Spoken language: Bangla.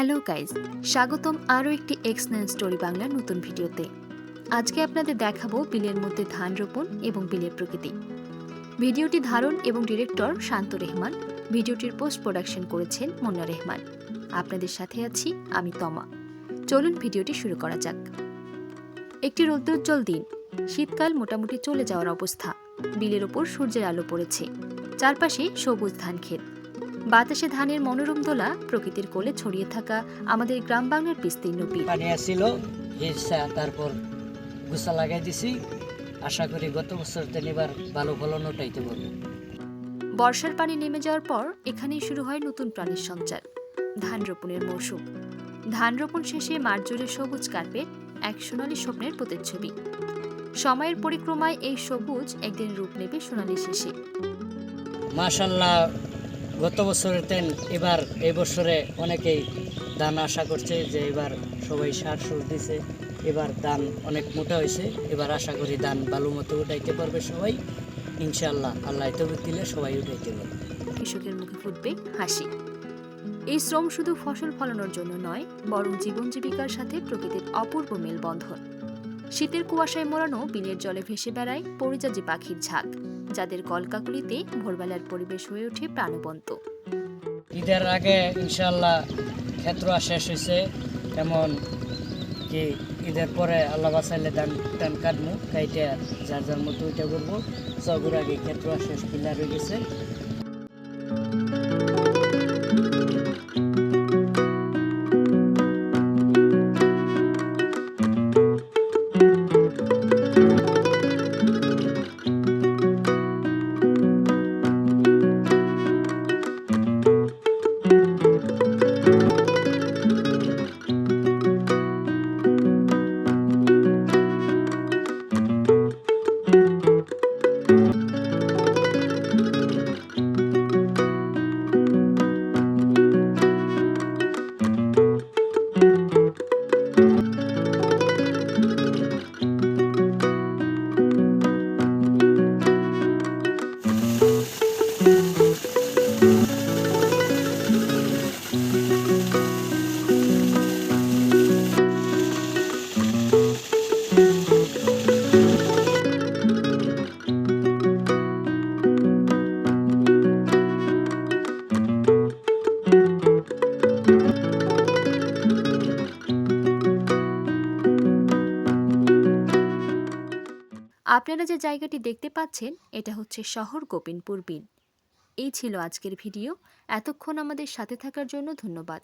হ্যালো গাইজ স্বাগতম আরও একটি এক্স নাইন স্টোরি বাংলার নতুন ভিডিওতে। আজকে আপনাদের দেখাবো বিলের মধ্যে ধান রোপণ এবং বিলের প্রকৃতি। ভিডিওটি ধারণ এবং ডিরেক্টর শান্ত রেহমান, ভিডিওটির পোস্ট প্রোডাকশন করেছেন মুন্না রেহমান। আপনাদের সাথে আছি আমি তমা। চলুন ভিডিওটি শুরু করা যাক। একটি রৌদ্রোজ্জ্বল দিন। শীতকাল মোটামুটি চলে যাওয়ার অবস্থা। বিলের ওপর সূর্যের আলো পড়েছে। চারপাশে সবুজ ধান ক্ষেত বাতাসে ধানের মনোরম দোলা প্রকৃতির কোলে ছড়িয়ে থাকা আমাদের গ্রাম বাংলার বিস্তীর্ণ বিল পানি আসছিল তারপর গুছা লাগাই দিছি। আশা করি গত বছর এবার ভালো ফলন উঠাইতে পারব। বর্ষার পানি নেমে যাওয়ার পর এখানেই শুরু হয় নতুন প্রাণীর সঞ্চার ধান রোপণের মৌসুম। ধান রোপণ শেষে মাঠ জুড়ে সবুজ কার্পেট এক সোনালী স্বপ্নের প্রতিচ্ছবি। সময়ের পরিক্রমায় এই সবুজ একদিন রূপ নেবে সোনালী শেষে। মাশাল্লাহ গত বছরের তেন এবার এই বছরে অনেকেই ধান আশা করছে যে এবার সবাই সার সুর দিছে। এবার ধান অনেক মোটা হয়েছে, এবার আশা করি ধান ভালো মতো উঠাইতে পারবে সবাই। ইনশাল্লাহ আল্লাহ তবিক দিলে সবাই উঠাইতে পারবে। কৃষকের মুখে ফুটবে হাসি। এই শ্রম শুধু ফসল ফলানোর জন্য নয়, বরং জীবন জীবিকার সাথে প্রকৃতির অপূর্ব মেলবন্ধন। শীতের কুয়াশায় মোড়ানো বিলের জলে ভেসে বেড়ায় পরিযাজী পাখির ঝাঁক। যাদের কলকাকুলিতে ভোরবেলার পরিবেশ হয়ে ওঠে প্রাণবন্ত। ঈদের আগে ইনশাল্লাহ ক্ষেত্র শেষ হয়েছে এমন কি ঈদের পরে আল্লাহ বাসাইলে ধান ধান কাটবো কাইটা যার যার মতো ওইটা করব। সবুর আগে ক্ষেত্র শেষ পিলার হয়ে গেছে। আপনারা যে জায়গাটি দেখতে পাচ্ছেন, এটা হচ্ছে শহর গোপিনপুর বিল এই ছিল আজকের ভিডিও। এতক্ষণ আমাদের সাথে থাকার জন্য ধন্যবাদ।